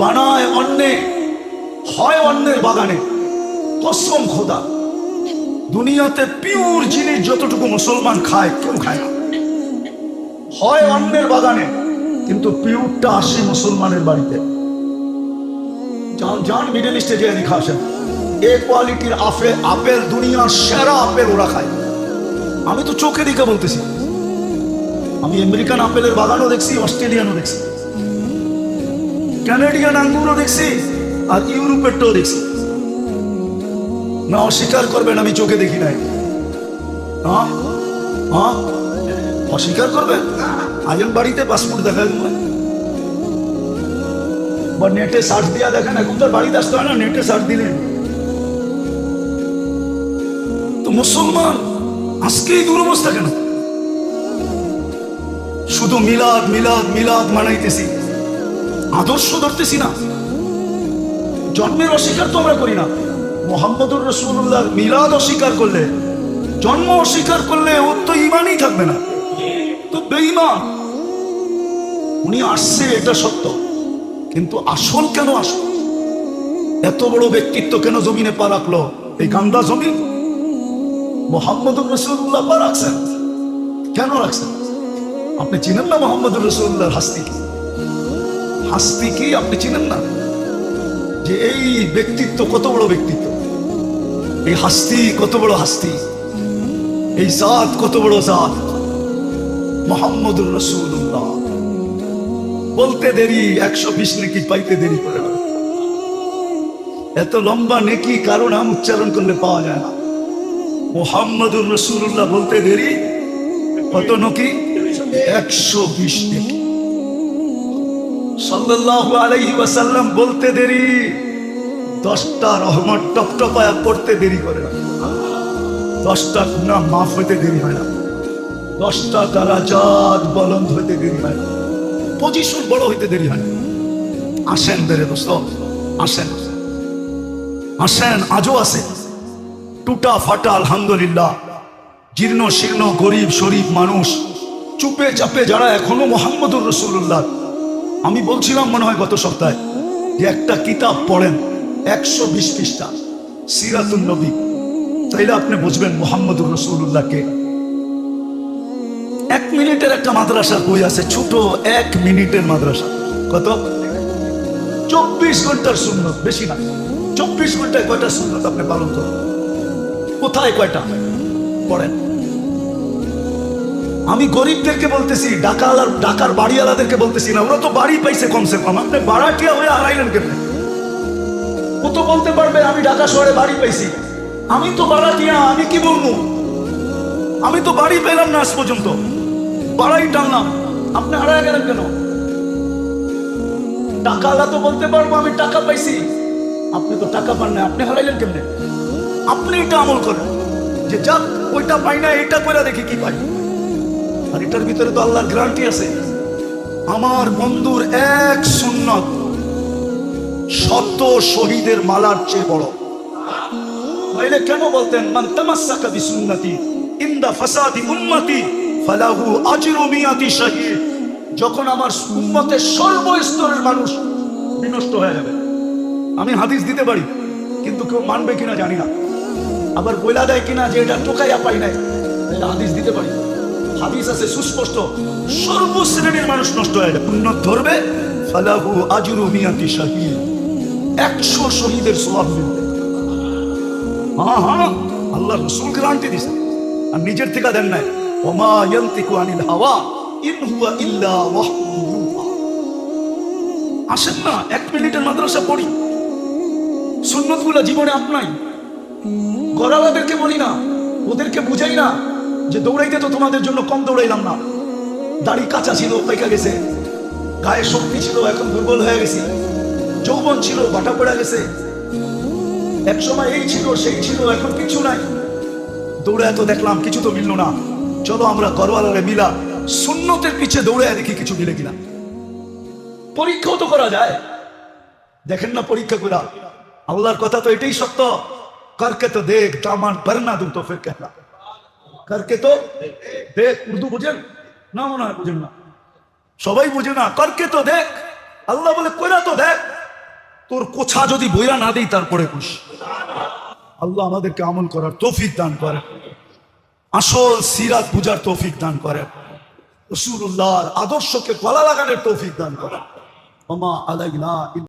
বানায় অন্যে, হয় অন্যের বাগানে। কসম খোদা। দুনিয়াতে পিওর জিনিস যতটুকু মুসলমান খায়, কেউ খায় না। হয় অন্যের বাগানে, কিন্তু পিউরটা আসে মুসলমানের বাড়িতে। যান যান ইস্টে যে আসেন এ কোয়ালিটির আপেল আপেল, দুনিয়ার সেরা আপেল ওরা খায়। আমি তো চোখে দিকে বলতেছি। আমি আমেরিকান আপেলের বাগানও দেখছি, অস্ট্রেলিয়ানও দেখছি। কানাডিয়ান আঙ্গুরও দেখছি আর ইউরোপেরটাও দেখছি। না, অস্বীকার করবেন, আমি চোখে দেখি নাই। অস্বীকার করবেন? আজন বাড়িতে পাসপোর্ট দেখা বা নেটে সার্চ দিয়া দেখেন, এখন তো বাড়িতে আসতে হয় না, নেটে সার্চ দিলেন তো মুসলমান আজকে এই দুরবস্থা কেন? শুধু মিলাদ মিলাদ মিলাদ মানাইতেছি। আদর্শ ধরতেছি না। জন্মের অস্বীকার তো আমরা করি না। মোহাম্মদুর রসুল্লাহ মিলাদ অস্বীকার করলে, জন্ম অস্বীকার করলে ওর তো ইমানই থাকবে না। তো বেঈমান, উনি আসছে, এটা সত্য। কিন্তু আসল কেন আসল? এত বড় ব্যক্তিত্ব কেন জমিনে পা রাখল? এই গান্দা জমিন মোহাম্মদুর রসুল্লাহ পা রাখছেন। কেন রাখছেন? আপনি চিনেন না মোহাম্মদুর রসুল্লাহর হাস্তি কি? হাস্তি কি আপনি চিনেন না? যে এই ব্যক্তিত্ব কত বড় ব্যক্তিত্ব? এই হাস্তি কত বড় হাস্তি? এই জাত কত বড় জাত? মোহাম্মদুর রসুল্লাহ বলতে দেরি, একশো বিশ নেকি পাইতে দেরি করে না। এত লম্বা নেকি কারও নাম উচ্চারণ করলে পাওয়া যায় না। মোহাম্মদুর রসুল্লাহ বলতে দেরি? কত নকি? একশো বিশ নেকি। সাল্লাল্লাহু আলাইহি ওয়াসাল্লাম বলতে দেরি। দশটা রহমত টপটপায়া পড়তে দেরি করে না। দশটা গুণা মাফ হইতে দেরি হয় না। দশটা দারাজাত বলন্দ হইতে দেরি হয় পজিশন বড় হইতে দেরি হয় আসেন বেড়ে দোস্ত, আসেন। আসেন, আজও আছে। টুটা ফাটা, আলহামদুলিল্লাহ। জীর্ণ শীর্ণ, গরিব, শরীফ মানুষ। চুপে চাপে যারা এখনও মোহাম্মদুর রসুল্লাহ আমি বলছিলাম মনে হয় গত সপ্তাহে যে একটা কিতাব পড়েন একশো বিশ পৃষ্ঠা সিরাতুল নবী। তাইলে আপনি বুঝবেন মোহাম্মদুর রসুল্লাহকে এক মিনিটের একটা মাদ্রাসার বই আছে, ছোট এক মিনিটের মাদ্রাসা। কত? চব্বিশ ঘণ্টার শূন্য বেশি না। চব্বিশ ঘন্টায় কয়টা শূন্য আপনি পালন করুন কোথায় কয়টা? পড়েন। আমি গরিবদেরকে বলতেছি ডাকালার ডাকার বাড়িওয়ালাদেরকে বলতেছি না, ওরা তো বাড়ি পাইছে কমসে কম। আপনি বাড়াটিয়া হয়ে হারাইলেন কেন? ও তো বলতে পারবে, আমি ঢাকা শহরে বাড়ি পাইছি। আমি তো বাড়াটিয়া আমি কি বলব? আমি তো বাড়ি পেলাম না আজ পর্যন্ত। বাড়াই টানলাম। আপনি হারায় গেলেন কেন? টাকালা তো বলতে পারব, আমি টাকা পাইছি। আপনি তো টাকা পান না আপনি হারাইলেন কেমনে? আপনি এটা আমল করেন। যে যাক, ওইটা পাই না এটা করে দেখি কি পাই। আর এটার ভিতরে তো আল্লাহর গ্যারান্টি আছে। আমার বন্ধুর এক সুন্নত শত শহীদের মালার চেয়ে বড়। তাইলে কেন বলতেন, মান তামাসসাকা বিসুন্নতি, ইন্দা ফাসাদি উম্মতি, ফালাহু আজরু মিয়াতি শাহীদ। যখন আমার উম্মতের সর্বস্তরের মানুষ বিনষ্ট হয়ে যাবে। আমি হাদিস দিতে পারি, কিন্তু কেউ মানবে কিনা জানি না। আবার বইলা দেয় কিনা যে এটা টোকাইয়া পাই নাই হাদিস দিতে পারি। হাদিস আছে, সুস্পষ্ট। সর্বশ্রেণীর মানুষ নষ্ট হয়ে যাবে উন্নত ধরবে, ফালাহু আজরু মিয়াতি শাহীদ একশো শহীদের সওয়াব মিলবে। হ্যাঁ হ্যাঁ আল্লাহ রসুল গ্যারান্টি দিছে। আর নিজের থেকে দেন নাই। ওমা ইয়ান্তিকু আনিল হাওয়া, ইন হুয়া ইল্লা আসেন না, এক মিনিটের মাদ্রাসা পড়ি। সুন্নত জীবনে আপনাই গড়ালাদেরকে বলি না, ওদেরকে বুঝাই না। যে দৌড়াইতে তো তোমাদের জন্য কম দৌড়াইলাম না। দাড়ি কাঁচা ছিল, পাইকা গেছে। গায়ে শক্তি ছিল, এখন দুর্বল হয়ে গেছে। যৌবন ছিল, বাটা পড়া গেছে। এক সময় এই ছিল, সেই ছিল, এখন কিছু নাই। দৌড়ে তো দেখলাম কিছু তো মিলল না। চলো আমরা করওয়ালারে মিলা শূন্যতের পিছিয়ে দৌড়ে দেখি কিছু মিলে কিনা। পরীক্ষাও তো করা যায়। দেখেন না পরীক্ষা করা আল্লাহর কথা তো এটাই সত্য। করকে তো দেখ, দামান ভরনা দুম তো ফের কেনা করকে তো দেখ উর্দু বুঝেন না মনে হয় বুঝেন না সবাই বুঝে না করকে তো দেখ আল্লাহ বলে কইরা তো দেখ তোর কোছা যদি বইরা না দেই তারপরে খুশ আল্লাহ আমাদেরকে আমল করার তৌফিক দান করে। আসল সিরাত পূজার তৌফিক দান করে। রসুল্লাহর আদর্শকে গলা লাগানোর তৌফিক দান করে। ওমা আলাইনা